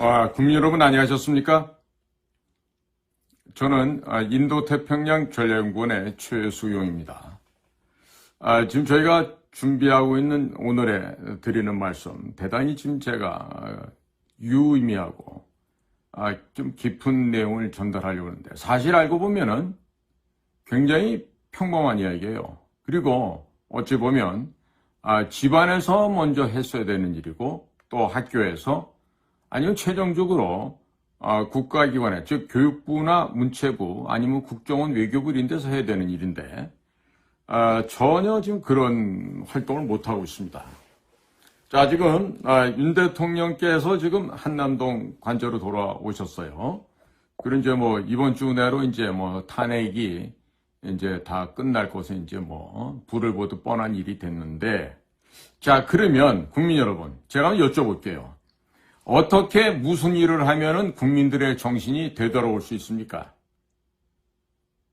아, 국민 여러분 안녕하셨습니까? 저는 아, 인도태평양 전략연구원의 최수용입니다. 아, 지금 저희가 준비하고 있는 오늘의 드리는 말씀 대단히 지금 제가 아, 유의미하고 아, 좀 깊은 내용을 전달하려고 하는데 사실 알고 보면은 굉장히 평범한 이야기예요. 그리고 어찌 보면 아, 집안에서 먼저 했어야 되는 일이고 또 학교에서 아니면 최종적으로 아, 국가기관에 즉 교육부나 문체부 아니면 국정원 외교부 이런 데서 해야 되는 일인데 아, 전혀 지금 그런 활동을 못 하고 있습니다. 자 지금 아, 윤 대통령께서 지금 한남동 관저로 돌아오셨어요. 그리고 이제 뭐 이번 주 내로 이제 뭐 탄핵이 이제 다 끝날 것에 이제 뭐 불을 보듯 뻔한 일이 됐는데 자 그러면 국민 여러분 제가 한번 여쭤볼게요. 어떻게 무슨 일을 하면은 국민들의 정신이 되돌아올 수 있습니까?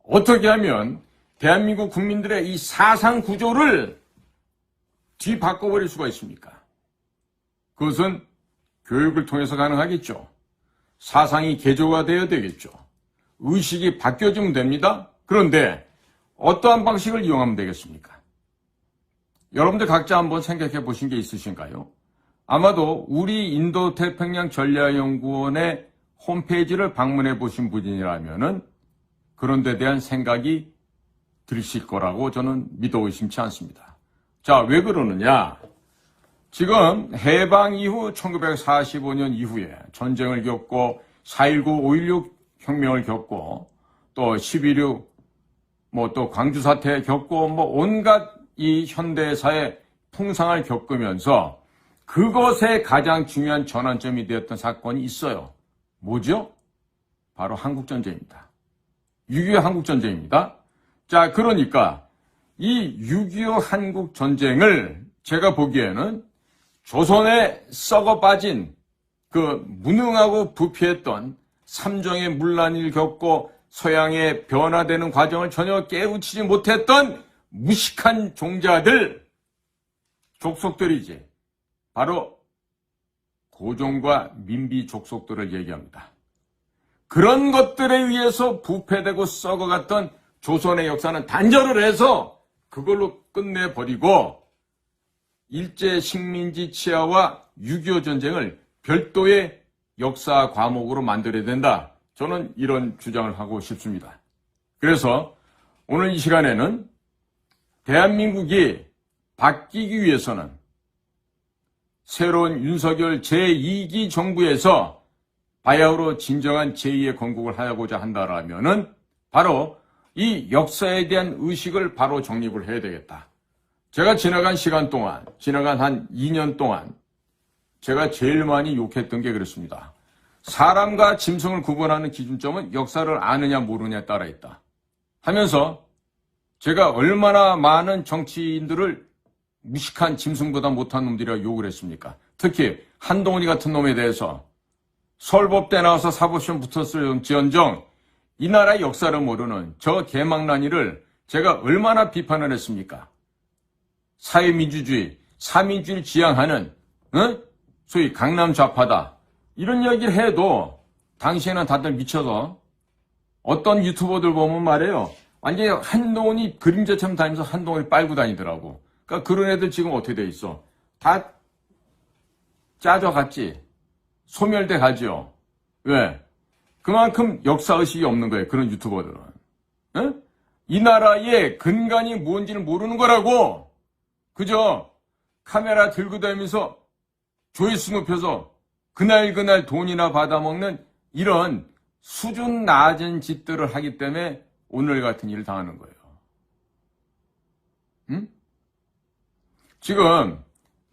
어떻게 하면 대한민국 국민들의 이 사상 구조를 뒤바꿔버릴 수가 있습니까? 그것은 교육을 통해서 가능하겠죠. 사상이 개조가 되어야 되겠죠. 의식이 바뀌어지면 됩니다. 그런데 어떠한 방식을 이용하면 되겠습니까? 여러분들 각자 한번 생각해 보신 게 있으신가요? 아마도 우리 인도 태평양 전략연구원의 홈페이지를 방문해 보신 분이라면은 그런 데 대한 생각이 들으실 거라고 저는 믿어 의심치 않습니다. 자, 왜 그러느냐? 지금 해방 이후 1945년 이후에 전쟁을 겪고 4.19, 5.16 혁명을 겪고 또 11.6 뭐 또 광주 사태 겪고 뭐 온갖 이 현대사의 풍상을 겪으면서 그것에 가장 중요한 전환점이 되었던 사건이 있어요. 뭐죠? 바로 한국전쟁입니다. 6.25 한국전쟁입니다. 자, 그러니까 이 6.25 한국전쟁을 제가 보기에는 조선에 썩어 빠진 그 무능하고 부패했던 삼정의 문란을 겪고 서양의 변화되는 과정을 전혀 깨우치지 못했던 무식한 종자들, 족속들이지. 바로 고종과 민비 족속들을 얘기합니다. 그런 것들에 의해서 부패되고 썩어갔던 조선의 역사는 단절을 해서 그걸로 끝내버리고 일제 식민지 치하와 6.25 전쟁을 별도의 역사 과목으로 만들어야 된다. 저는 이런 주장을 하고 싶습니다. 그래서 오늘 이 시간에는 대한민국이 바뀌기 위해서는 새로운 윤석열 제2기 정부에서 바야흐로 진정한 제2의 건국을 하고자 한다라면은 바로 이 역사에 대한 의식을 바로 정립을 해야 되겠다. 제가 지나간 시간 동안, 지나간 한 2년 동안 제가 제일 많이 욕했던 게 그렇습니다. 사람과 짐승을 구분하는 기준점은 역사를 아느냐 모르냐에 따라 있다. 하면서 제가 얼마나 많은 정치인들을 무식한 짐승보다 못한 놈들이라 욕을 했습니까? 특히 한동훈이 같은 놈에 대해서 서울법대 나와서 사법시험 붙었을 지언정 이 나라의 역사를 모르는 저 개망난이를 제가 얼마나 비판을 했습니까? 사회민주주의, 사민주의를 지향하는 어? 소위 강남 좌파다 이런 얘기를 해도 당시에는 다들 미쳐서 어떤 유튜버들 보면 말이에요. 완전히 한동훈이 그림자처럼 다니면서 한동훈이 빨고 다니더라고. 그러니까 그런 애들 지금 어떻게 돼 있어? 다 짜져 갔지. 소멸돼 가죠. 왜? 그만큼 역사의식이 없는 거예요. 그런 유튜버들은. 에? 이 나라의 근간이 뭔지는 모르는 거라고. 그저 카메라 들고 다니면서 조회수 높여서 그날 그날 돈이나 받아먹는 이런 수준 낮은 짓들을 하기 때문에 오늘 같은 일을 당하는 거예요. 지금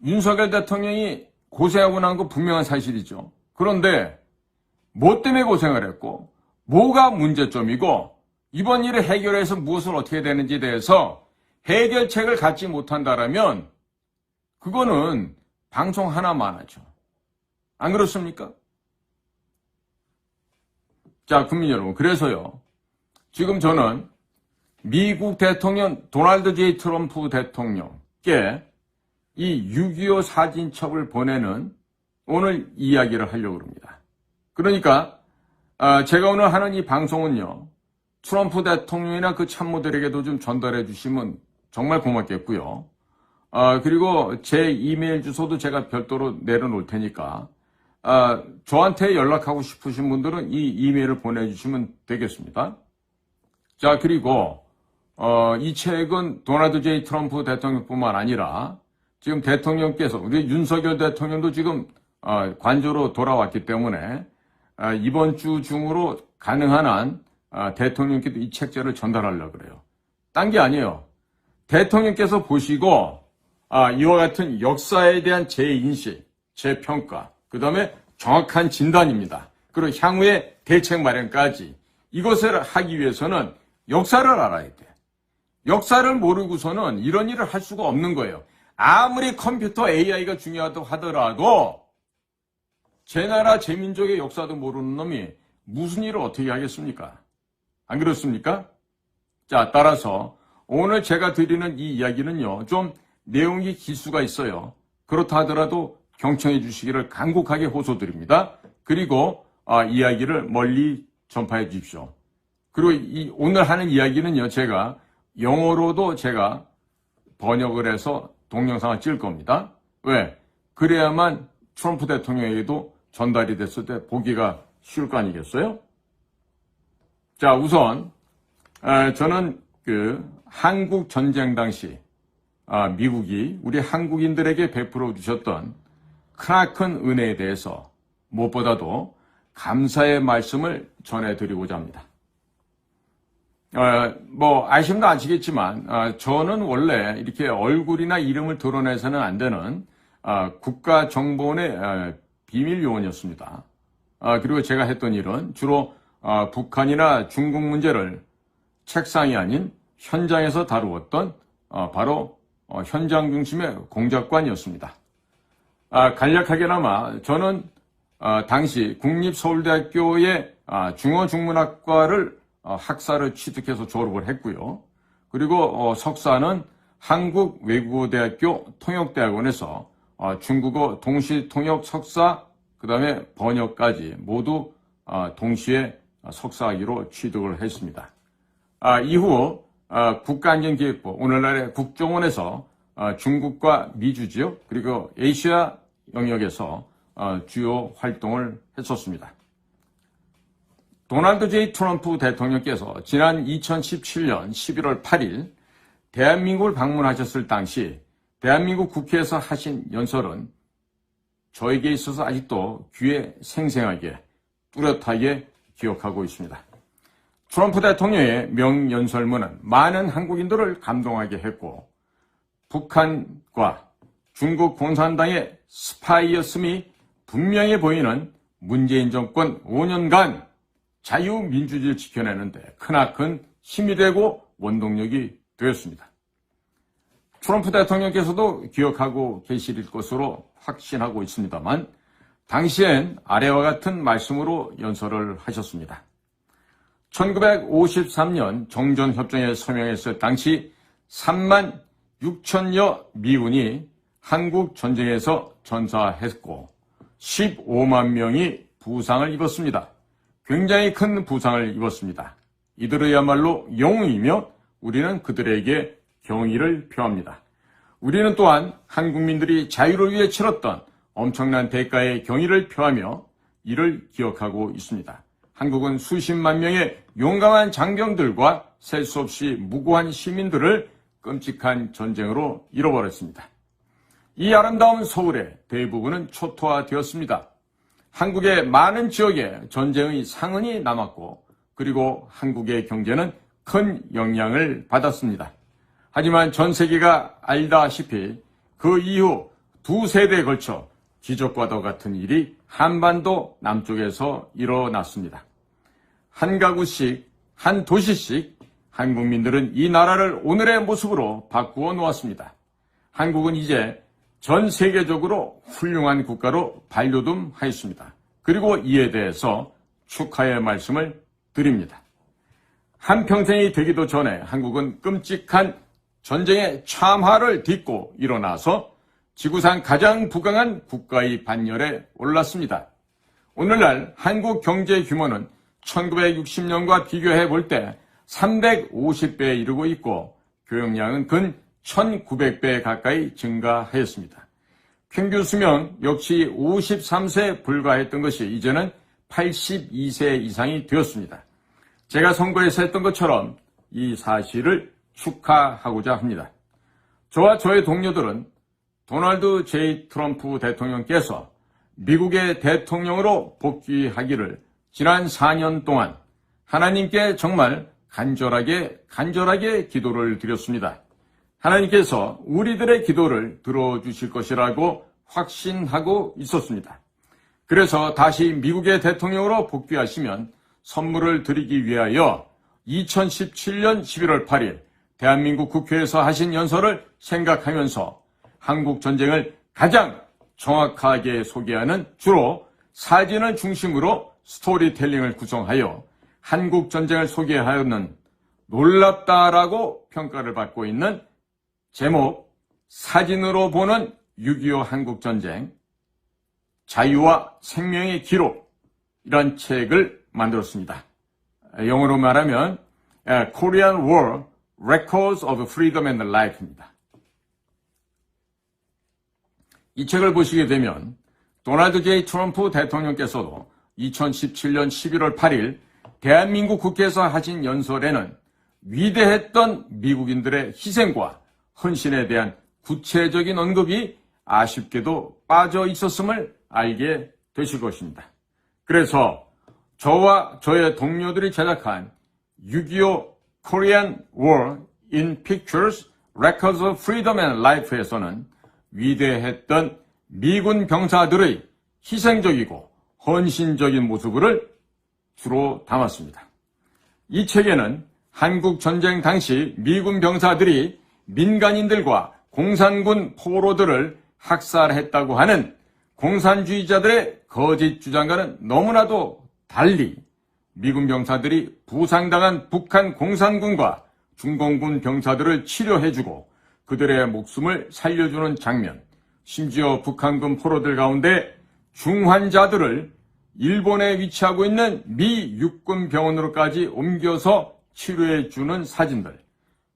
윤석열 대통령이 고생하고 난 거 분명한 사실이죠. 그런데 뭐 때문에 고생을 했고 뭐가 문제점이고 이번 일을 해결해서 무엇을 어떻게 되는지에 대해서 해결책을 갖지 못한다라면 그거는 방송 하나만 하죠. 안 그렇습니까? 자, 국민 여러분. 그래서요. 지금 저는 미국 대통령 도널드 제이 트럼프 대통령께 이 6.25 사진첩을 보내는 오늘 이야기를 하려고 합니다. 그러니까 아, 제가 오늘 하는 이 방송은요. 트럼프 대통령이나 그 참모들에게도 좀 전달해 주시면 정말 고맙겠고요. 아, 그리고 제 이메일 주소도 제가 별도로 내려놓을 테니까 아, 저한테 연락하고 싶으신 분들은 이 이메일을 보내주시면 되겠습니다. 자, 그리고 어, 이 책은 도널드 제이 트럼프 대통령뿐만 아니라 지금 대통령께서 우리 윤석열 대통령도 지금 어, 관저로 돌아왔기 때문에 아, 이번 주 중으로 가능한 한 아, 대통령께도 이 책자를 전달하려고 그래요. 딴 게 아니에요. 대통령께서 보시고 아, 이와 같은 역사에 대한 재인식, 재평가, 그 다음에 정확한 진단입니다. 그리고 향후의 대책 마련까지 이것을 하기 위해서는 역사를 알아야 돼. 역사를 모르고서는 이런 일을 할 수가 없는 거예요. 아무리 컴퓨터 AI가 중요하다고 하더라도 제 나라 제 민족의 역사도 모르는 놈이 무슨 일을 어떻게 하겠습니까? 안 그렇습니까? 자, 따라서 오늘 제가 드리는 이 이야기는요, 좀 내용이 기수가 있어요. 그렇다 하더라도 경청해 주시기를 간곡하게 호소드립니다. 그리고 아, 이야기를 멀리 전파해 주십시오. 그리고 이, 오늘 하는 이야기는요, 제가 영어로도 제가 번역을 해서 동영상을 찍을 겁니다. 왜? 그래야만 트럼프 대통령에게도 전달이 됐을 때 보기가 쉬울 거 아니겠어요? 자, 우선 아, 저는 그 한국 전쟁 당시 아, 미국이 우리 한국인들에게 베풀어 주셨던 크나큰 은혜에 대해서 무엇보다도 감사의 말씀을 전해드리고자 합니다. 어, 뭐 아시면 아시겠지만 어, 저는 원래 이렇게 얼굴이나 이름을 드러내서는 안 되는 어, 국가정보원의 어, 비밀 요원이었습니다. 어, 그리고 제가 했던 일은 주로 어, 북한이나 중국 문제를 책상이 아닌 현장에서 다루었던 어, 바로 어, 현장 중심의 공작관이었습니다. 아, 간략하게나마 저는 아, 당시 국립서울대학교의 아, 중어중문학과를 어, 학사를 취득해서 졸업을 했고요. 그리고 어, 석사는 한국외국어대학교 통역대학원에서 어, 중국어 동시통역 석사 그 다음에 번역까지 모두 어, 동시에 석사학위로 취득을 했습니다. 아, 이후 아, 국가안전기획부 오늘날의 국정원에서 아, 중국과 미주 지역 그리고 아시아 영역에서 아, 주요 활동을 했었습니다. 도널드 제이 트럼프 대통령께서 지난 2017년 11월 8일 대한민국을 방문하셨을 당시 대한민국 국회에서 하신 연설은 저에게 있어서 아직도 귀에 생생하게 뚜렷하게 기억하고 있습니다. 트럼프 대통령의 명연설문은 많은 한국인들을 감동하게 했고 북한과 중국 공산당의 스파이였음이 분명해 보이는 문재인 정권 5년간 자유민주주의를 지켜내는데 크나큰 힘이 되고 원동력이 되었습니다. 트럼프 대통령께서도 기억하고 계실 것으로 확신하고 있습니다만 당시엔 아래와 같은 말씀으로 연설을 하셨습니다. 1953년 정전협정에 서명했을 당시 3만 6천여 미군이 한국 전쟁에서 전사했고 15만 명이 부상을 입었습니다. 굉장히 큰 부상을 입었습니다. 이들의야말로 영웅이며 우리는 그들에게 경의를 표합니다. 우리는 또한 한국민들이 자유를 위해 치렀던 엄청난 대가의 경의를 표하며 이를 기억하고 있습니다. 한국은 수십만 명의 용감한 장병들과 셀 수 없이 무고한 시민들을 끔찍한 전쟁으로 잃어버렸습니다. 이 아름다운 서울의 대부분은 초토화되었습니다. 한국의 많은 지역에 전쟁의 상흔이 남았고 그리고 한국의 경제는 큰 영향을 받았습니다. 하지만 전 세계가 알다시피 그 이후 두 세대에 걸쳐 기적과도 같은 일이 한반도 남쪽에서 일어났습니다. 한 가구씩, 한 도시씩 한국민들은 이 나라를 오늘의 모습으로 바꾸어 놓았습니다. 한국은 이제 전 세계적으로 훌륭한 국가로 반려둠하였습니다. 그리고 이에 대해서 축하의 말씀을 드립니다. 한평생이 되기도 전에 한국은 끔찍한 전쟁의 참화를 딛고 일어나서 지구상 가장 부강한 국가의 반열에 올랐습니다. 오늘날 한국 경제 규모는 1960년과 비교해 볼 때 350배에 이르고 있고 교역량은 근 1900배 가까이 증가하였습니다. 평균 수명 역시 53세에 불과했던 것이 이제는 82세 이상이 되었습니다. 제가 선거에서 했던 것처럼 이 사실을 축하하고자 합니다. 저와 저의 동료들은 도널드 제이 트럼프 대통령께서 미국의 대통령으로 복귀하기를 지난 4년 동안 하나님께 정말 간절하게 간절하게 기도를 드렸습니다. 하나님께서 우리들의 기도를 들어주실 것이라고 확신하고 있었습니다. 그래서 다시 미국의 대통령으로 복귀하시면 선물을 드리기 위하여 2017년 11월 8일 대한민국 국회에서 하신 연설을 생각하면서 한국 전쟁을 가장 정확하게 소개하는 주로 사진을 중심으로 스토리텔링을 구성하여 한국 전쟁을 소개하였는 놀랍다라고 평가를 받고 있는 제목 사진으로 보는 6.25 한국전쟁 자유와 생명의 기록 이런 책을 만들었습니다. 영어로 말하면 Korean War Records of Freedom and Life입니다. 이 책을 보시게 되면 도널드 제이 트럼프 대통령께서도 2017년 11월 8일 대한민국 국회에서 하신 연설에는 위대했던 미국인들의 희생과 헌신에 대한 구체적인 언급이 아쉽게도 빠져 있었음을 알게 되실 것입니다. 그래서 저와 저의 동료들이 제작한 6.25 Korean War in Pictures Records of Freedom and Life에서는 위대했던 미군 병사들의 희생적이고 헌신적인 모습을 주로 담았습니다. 이 책에는 한국 전쟁 당시 미군 병사들이 민간인들과 공산군 포로들을 학살했다고 하는 공산주의자들의 거짓 주장과는 너무나도 달리 미군 병사들이 부상당한 북한 공산군과 중공군 병사들을 치료해주고 그들의 목숨을 살려주는 장면, 심지어 북한군 포로들 가운데 중환자들을 일본에 위치하고 있는 미 육군 병원으로까지 옮겨서 치료해주는 사진들,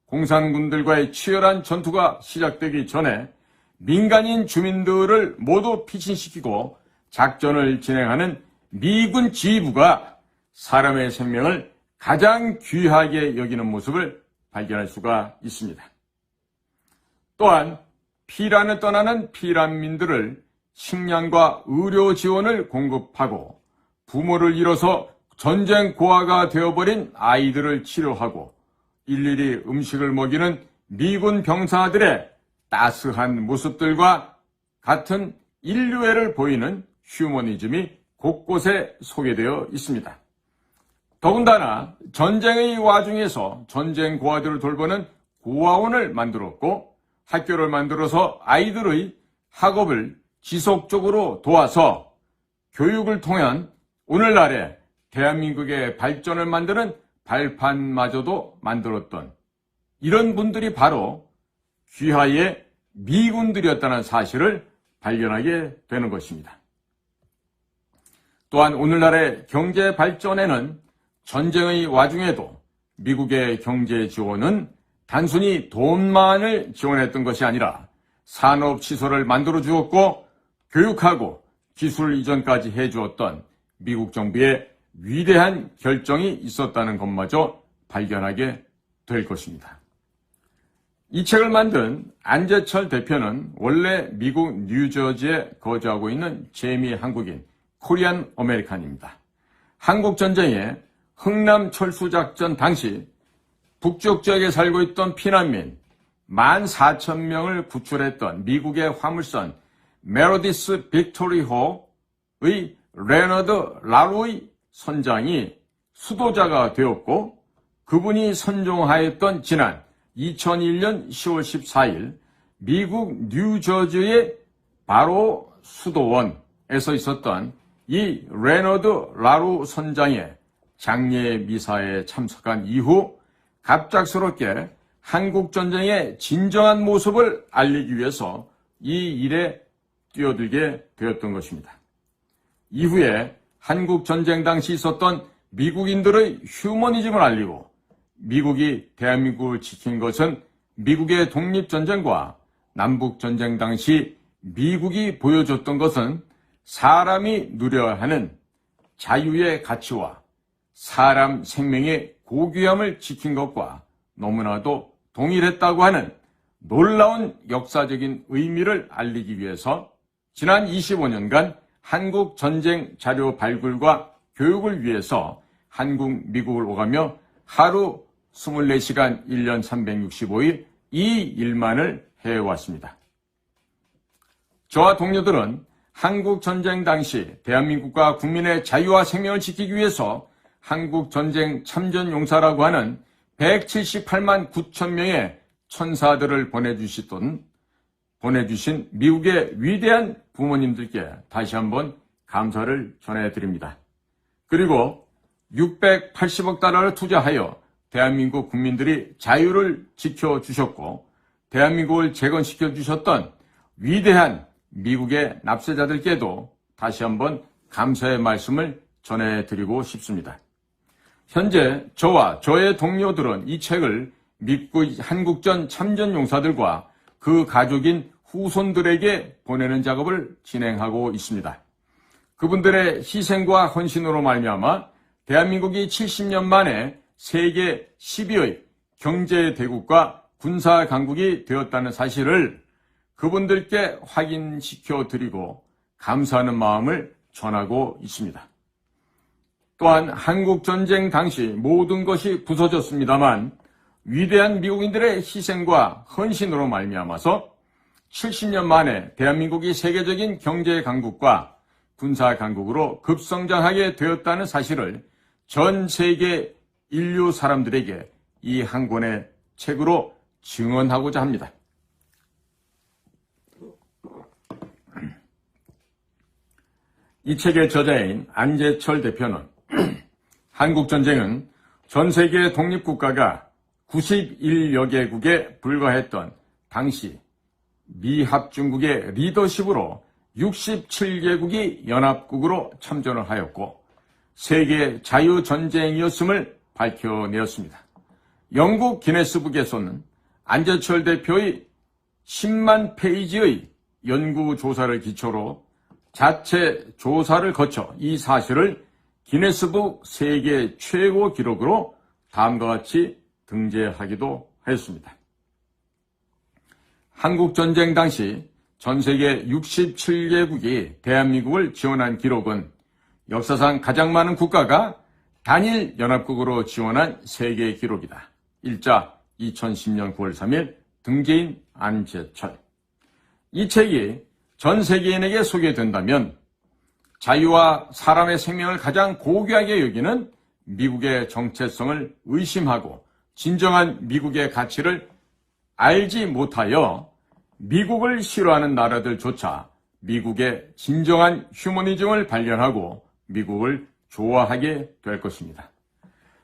공산군들과의 치열한 전투가 시작되기 전에 민간인 주민들을 모두 피신시키고 작전을 진행하는 미군 지휘부가 사람의 생명을 가장 귀하게 여기는 모습을 발견할 수가 있습니다. 또한 피란을 떠나는 피란민들을 식량과 의료 지원을 공급하고 부모를 잃어서 전쟁 고아가 되어버린 아이들을 치료하고 일일이 음식을 먹이는 미군 병사들의 따스한 모습들과 같은 인류애를 보이는 휴머니즘이 곳곳에 소개되어 있습니다. 더군다나 전쟁의 와중에서 전쟁 고아들을 돌보는 고아원을 만들었고 학교를 만들어서 아이들의 학업을 지속적으로 도와서 교육을 통한 오늘날의 대한민국의 발전을 만드는 발판마저도 만들었던 이런 분들이 바로 귀하의 미군들이었다는 사실을 발견하게 되는 것입니다. 또한 오늘날의 경제 발전에는 전쟁의 와중에도 미국의 경제 지원은 단순히 돈만을 지원했던 것이 아니라 산업 시설을 만들어 주었고 교육하고 기술 이전까지 해 주었던 미국 정부의 위대한 결정이 있었다는 것마저 발견하게 될 것입니다. 이 책을 만든 안재철 대표는 원래 미국 뉴저지에 거주하고 있는 재미 한국인 코리안 아메리칸입니다. 한국 전쟁에 흥남 철수 작전 당시 북쪽 지역에 살고 있던 피난민 14,000명을 구출했던 미국의 화물선 메로디스 빅토리호의 레너드 라루의 선장이 수도자가 되었고 그분이 선종하였던 지난 2001년 10월 14일 미국 뉴저지의 바로 수도원에서 있었던 이 레너드 라루 선장의 장례 미사에 참석한 이후 갑작스럽게 한국 전쟁의 진정한 모습을 알리기 위해서 이 일에 뛰어들게 되었던 것입니다. 이후에 한국 전쟁 당시 있었던 미국인들의 휴머니즘을 알리고 미국이 대한민국을 지킨 것은 미국의 독립전쟁과 남북전쟁 당시 미국이 보여줬던 것은 사람이 누려야 하는 자유의 가치와 사람 생명의 고귀함을 지킨 것과 너무나도 동일했다고 하는 놀라운 역사적인 의미를 알리기 위해서 지난 25년간 한국 전쟁 자료 발굴과 교육을 위해서 한국, 미국을 오가며 하루 24시간 1년 365일 이 일만을 해왔습니다. 저와 동료들은 한국 전쟁 당시 대한민국과 국민의 자유와 생명을 지키기 위해서 한국 전쟁 참전 용사라고 하는 178만 9천 명의 천사들을 보내주시던 보내주신 미국의 위대한 부모님들께 다시 한번 감사를 전해드립니다. 그리고 680억 달러를 투자하여 대한민국 국민들이 자유를 지켜주셨고 대한민국을 재건시켜 주셨던 위대한 미국의 납세자들께도 다시 한번 감사의 말씀을 전해드리고 싶습니다. 현재 저와 저의 동료들은 이 책을 미국 한국전 참전 용사들과 그 가족인 후손들에게 보내는 작업을 진행하고 있습니다. 그분들의 희생과 헌신으로 말미암아 대한민국이 70년 만에 세계 10위의 경제 대국과 군사 강국이 되었다는 사실을 그분들께 확인시켜 드리고 감사하는 마음을 전하고 있습니다. 또한 한국 전쟁 당시 모든 것이 부서졌습니다만 위대한 미국인들의 희생과 헌신으로 말미암아서 70년 만에 대한민국이 세계적인 경제 강국과 군사 강국으로 급성장하게 되었다는 사실을 전 세계 인류 사람들에게 이 한 권의 책으로 증언하고자 합니다. 이 책의 저자인 안재철 대표는 한국 전쟁은 전 세계 독립국가가 91여 개국에 불과했던 당시 미합중국의 리더십으로 67개국이 연합국으로 참전을 하였고 세계 자유전쟁이었음을 밝혀내었습니다. 영국 기네스북에서는 안재철 대표의 10만 페이지의 연구조사를 기초로 자체 조사를 거쳐 이 사실을 기네스북 세계 최고 기록으로 다음과 같이 등재하기도 하였습니다. 한국 전쟁 당시 전 세계 67개국이 대한민국을 지원한 기록은 역사상 가장 많은 국가가 단일 연합국으로 지원한 세계 기록이다. 일자 2010년 9월 3일 등재인 안재철. 이 책이 전 세계인에게 소개된다면 자유와 사람의 생명을 가장 고귀하게 여기는 미국의 정체성을 의심하고 진정한 미국의 가치를 알지 못하여 미국을 싫어하는 나라들조차 미국의 진정한 휴머니즘을 발견하고 미국을 좋아하게 될 것입니다.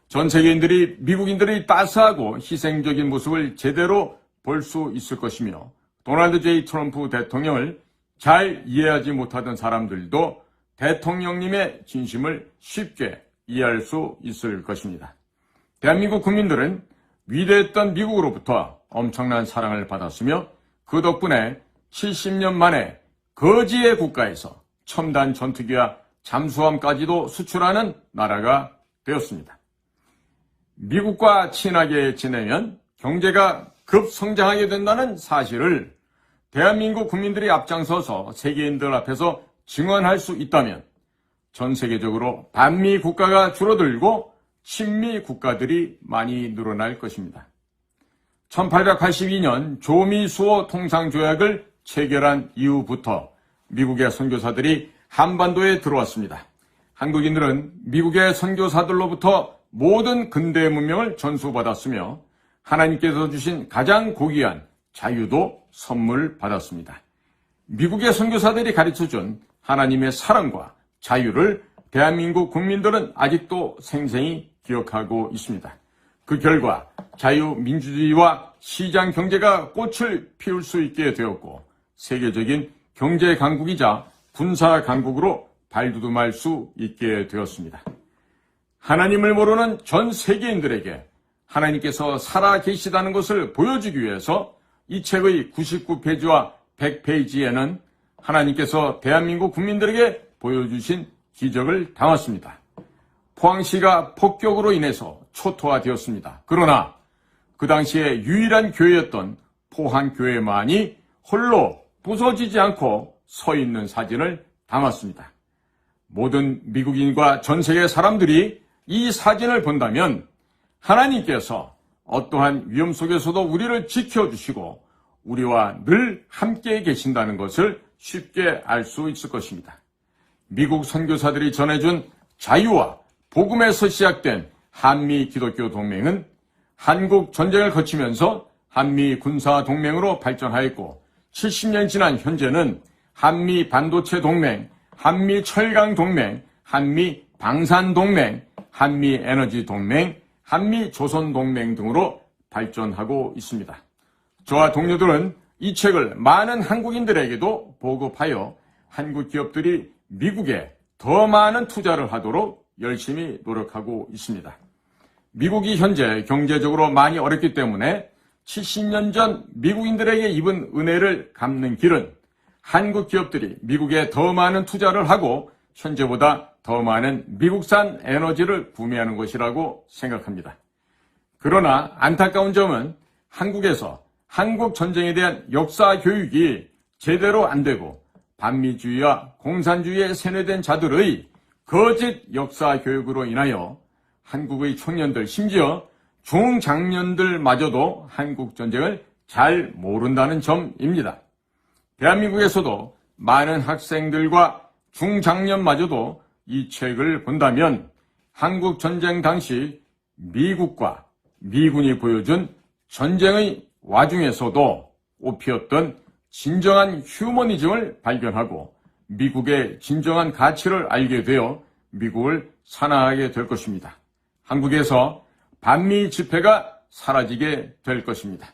전 세계인들이 미국인들의 따스하고 희생적인 모습을 제대로 볼 수 있을 것이며 도널드 제이 트럼프 대통령을 잘 이해하지 못하던 사람들도 대통령님의 진심을 쉽게 이해할 수 있을 것입니다. 대한민국 국민들은 위대했던 미국으로부터 엄청난 사랑을 받았으며 그 덕분에 70년 만에 거지의 국가에서 첨단 전투기와 잠수함까지도 수출하는 나라가 되었습니다. 미국과 친하게 지내면 경제가 급성장하게 된다는 사실을 대한민국 국민들이 앞장서서 세계인들 앞에서 증언할 수 있다면 전 세계적으로 반미 국가가 줄어들고 친미 국가들이 많이 늘어날 것입니다. 1882년 조미수호 통상조약을 체결한 이후부터 미국의 선교사들이 한반도에 들어왔습니다. 한국인들은 미국의 선교사들로부터 모든 근대 문명을 전수받았으며 하나님께서 주신 가장 고귀한 자유도 선물 받았습니다. 미국의 선교사들이 가르쳐준 하나님의 사랑과 자유를 대한민국 국민들은 아직도 생생히 기억하고 있습니다. 그 결과 자유민주주의와 시장 경제가 꽃을 피울 수 있게 되었고 세계적인 경제 강국이자 군사 강국으로 발두둠할 수 있게 되었습니다. 하나님을 모르는 전 세계인들에게 하나님께서 살아 계시다는 것을 보여주기 위해서 이 책의 99페이지와 100페이지에는 하나님께서 대한민국 국민들에게 보여주신 기적을 담았습니다. 포항시가 폭격으로 인해서 초토화되었습니다. 그러나 그 당시에 유일한 교회였던 포항교회만이 홀로 부서지지 않고 서 있는 사진을 담았습니다. 모든 미국인과 전 세계 사람들이 이 사진을 본다면 하나님께서 어떠한 위험 속에서도 우리를 지켜주시고 우리와 늘 함께 계신다는 것을 쉽게 알 수 있을 것입니다. 미국 선교사들이 전해준 자유와 복음에서 시작된 한미 기독교 동맹은 한국 전쟁을 거치면서 한미 군사 동맹으로 발전하였고 70년 지난 현재는 한미 반도체 동맹, 한미 철강 동맹, 한미 방산 동맹, 한미 에너지 동맹, 한미 조선 동맹 등으로 발전하고 있습니다. 저와 동료들은 이 책을 많은 한국인들에게도 보급하여 한국 기업들이 미국에 더 많은 투자를 하도록 열심히 노력하고 있습니다. 미국이 현재 경제적으로 많이 어렵기 때문에 70년 전 미국인들에게 입은 은혜를 갚는 길은 한국 기업들이 미국에 더 많은 투자를 하고 현재보다 더 많은 미국산 에너지를 구매하는 것이라고 생각합니다. 그러나 안타까운 점은 한국에서 한국 전쟁에 대한 역사 교육이 제대로 안 되고 반미주의와 공산주의에 세뇌된 자들의 거짓 역사 교육으로 인하여 한국의 청년들 심지어 중장년들마저도 한국 전쟁을 잘 모른다는 점입니다. 대한민국에서도 많은 학생들과 중장년마저도 이 책을 본다면 한국 전쟁 당시 미국과 미군이 보여준 전쟁의 와중에서도 옷피었던 진정한 휴머니즘을 발견하고 미국의 진정한 가치를 알게 되어 미국을 사랑하게 될 것입니다. 한국에서 반미 집회가 사라지게 될 것입니다.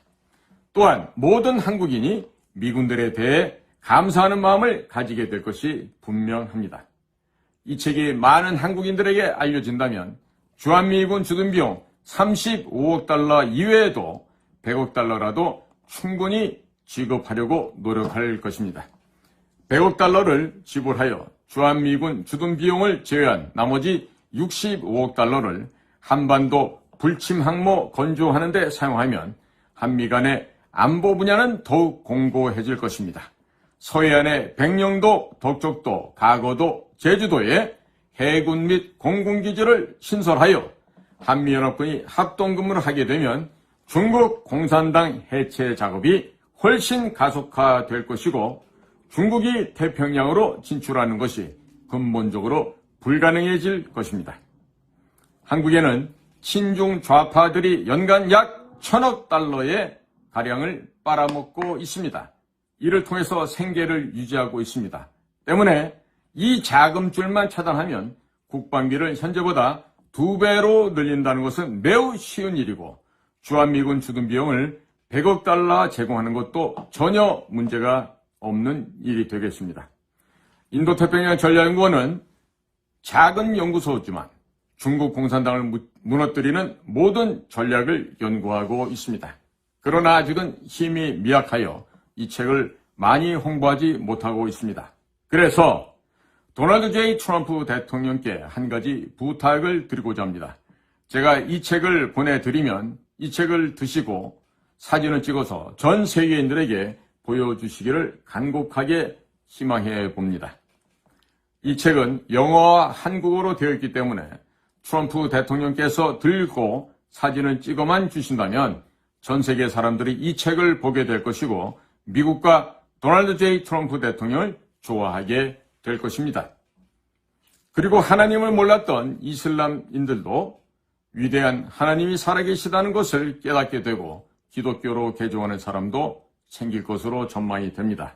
또한 모든 한국인이 미군들에 대해 감사하는 마음을 가지게 될 것이 분명합니다. 이 책이 많은 한국인들에게 알려진다면 주한미군 주둔 비용 35억 달러 이외에도 100억 달러라도 충분히 지급하려고 노력할 것입니다. 100억 달러를 지불하여 주한미군 주둔 비용을 제외한 나머지 65억 달러를 한반도 불침 항모 건조하는 데 사용하면 한미 간의 안보 분야는 더욱 공고해질 것입니다. 서해안의 백령도, 덕적도, 가거도, 제주도에 해군 및 공군기지를 신설하여 한미연합군이 합동근무를 하게 되면 중국 공산당 해체 작업이 훨씬 가속화될 것이고 중국이 태평양으로 진출하는 것이 근본적으로 불가능해질 것입니다. 한국에는 친중 좌파들이 연간 약 천억 달러의 가량을 빨아먹고 있습니다. 이를 통해서 생계를 유지하고 있습니다. 때문에 이 자금줄만 차단하면 국방비를 현재보다 두 배로 늘린다는 것은 매우 쉬운 일이고 주한미군 주둔 비용을 100억 달러 제공하는 것도 전혀 문제가 없는 일이 되겠습니다. 인도태평양 전략연구원은 작은 연구소지만 중국 공산당을 무너뜨리는 모든 전략을 연구하고 있습니다. 그러나 아직은 힘이 미약하여 이 책을 많이 홍보하지 못하고 있습니다. 그래서 도널드 제이 트럼프 대통령께 한 가지 부탁을 드리고자 합니다. 제가 이 책을 보내드리면 이 책을 드시고 사진을 찍어서 전 세계인들에게 보여주시기를 간곡하게 희망해 봅니다. 이 책은 영어와 한국어로 되어 있기 때문에 트럼프 대통령께서 들고 사진을 찍어만 주신다면 전 세계 사람들이 이 책을 보게 될 것이고 미국과 도널드 제이 트럼프 대통령을 좋아하게 될 것입니다. 그리고 하나님을 몰랐던 이슬람인들도 위대한 하나님이 살아계시다는 것을 깨닫게 되고 기독교로 개종하는 사람도 생길 것으로 전망이 됩니다.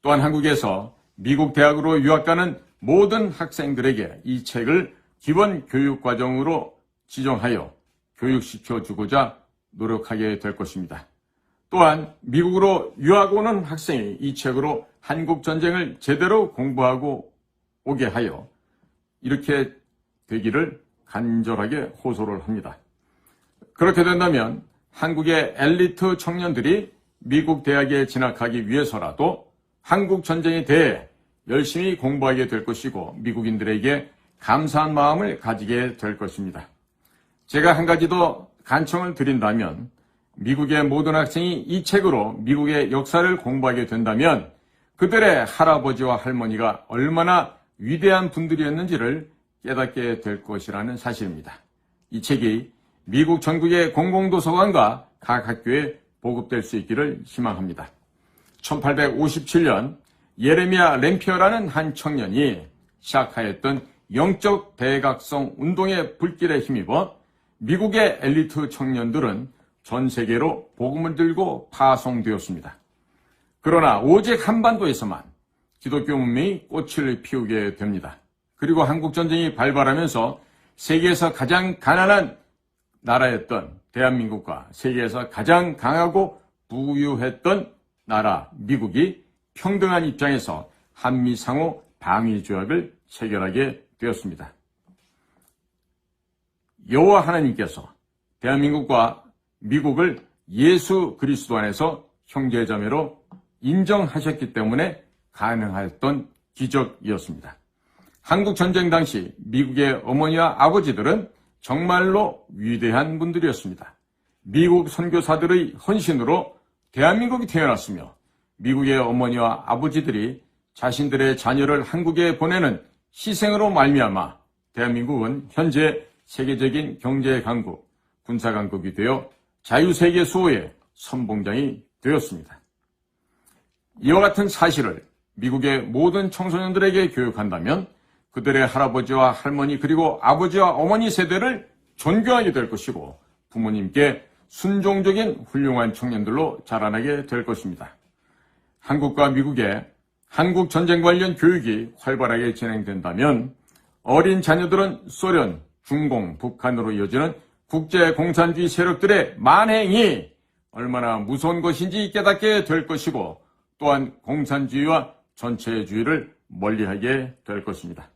또한 한국에서 미국 대학으로 유학 가는 모든 학생들에게 이 책을 기본 교육 과정으로 지정하여 교육시켜 주고자 노력하게 될 것입니다. 또한 미국으로 유학 오는 학생이 이 책으로 한국 전쟁을 제대로 공부하고 오게 하여 이렇게 되기를 간절하게 호소를 합니다. 그렇게 된다면 한국의 엘리트 청년들이 미국 대학에 진학하기 위해서라도 한국 전쟁에 대해 열심히 공부하게 될 것이고 미국인들에게 감사한 마음을 가지게 될 것입니다. 제가 한 가지 더 간청을 드린다면 미국의 모든 학생이 이 책으로 미국의 역사를 공부하게 된다면 그들의 할아버지와 할머니가 얼마나 위대한 분들이었는지를 깨닫게 될 것이라는 사실입니다. 이 책이 미국 전국의 공공도서관과 각 학교에 보급될 수 있기를 희망합니다. 1857년 예레미야 램피어라는 한 청년이 시작하였던 영적 대각성 운동의 불길에 힘입어 미국의 엘리트 청년들은 전 세계로 복음을 들고 파송되었습니다. 그러나 오직 한반도에서만 기독교 문명이 꽃을 피우게 됩니다. 그리고 한국 전쟁이 발발하면서 세계에서 가장 가난한 나라였던 대한민국과 세계에서 가장 강하고 부유했던 나라 미국이 평등한 입장에서 한미 상호 방위 조약을 체결하게 되었습니다. 여호와 하나님께서 대한민국과 미국을 예수 그리스도 안에서 형제자매로 인정하셨기 때문에 가능했던 기적이었습니다. 한국 전쟁 당시 미국의 어머니와 아버지들은 정말로 위대한 분들이었습니다. 미국 선교사들의 헌신으로 대한민국이 태어났으며 미국의 어머니와 아버지들이 자신들의 자녀를 한국에 보내는 희생으로 말미암아 대한민국은 현재 세계적인 경제 강국, 군사 강국이 되어 자유세계 수호의 선봉장이 되었습니다. 이와 같은 사실을 미국의 모든 청소년들에게 교육한다면 그들의 할아버지와 할머니 그리고 아버지와 어머니 세대를 존경하게 될 것이고 부모님께 순종적인 훌륭한 청년들로 자라나게 될 것입니다. 한국과 미국의 한국 전쟁 관련 교육이 활발하게 진행된다면 어린 자녀들은 소련, 중공, 북한으로 이어지는 국제 공산주의 세력들의 만행이 얼마나 무서운 것인지 깨닫게 될 것이고 또한 공산주의와 전체주의를 멀리하게 될 것입니다.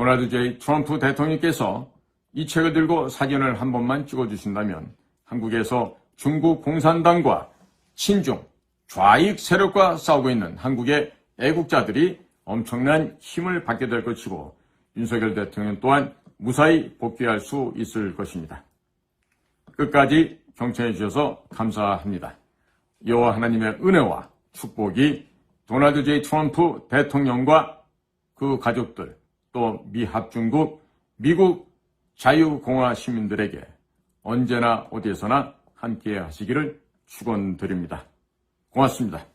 도널드 제이 트럼프 대통령께서 이 책을 들고 사진을 한 번만 찍어주신다면 한국에서 중국 공산당과 친중, 좌익 세력과 싸우고 있는 한국의 애국자들이 엄청난 힘을 받게 될 것이고 윤석열 대통령 또한 무사히 복귀할 수 있을 것입니다. 끝까지 경청해 주셔서 감사합니다. 여호와 하나님의 은혜와 축복이 도널드 제이 트럼프 대통령과 그 가족들 또 미합중국 미국 자유공화 시민들에게 언제나 어디에서나 함께 하시기를 축원드립니다. 고맙습니다.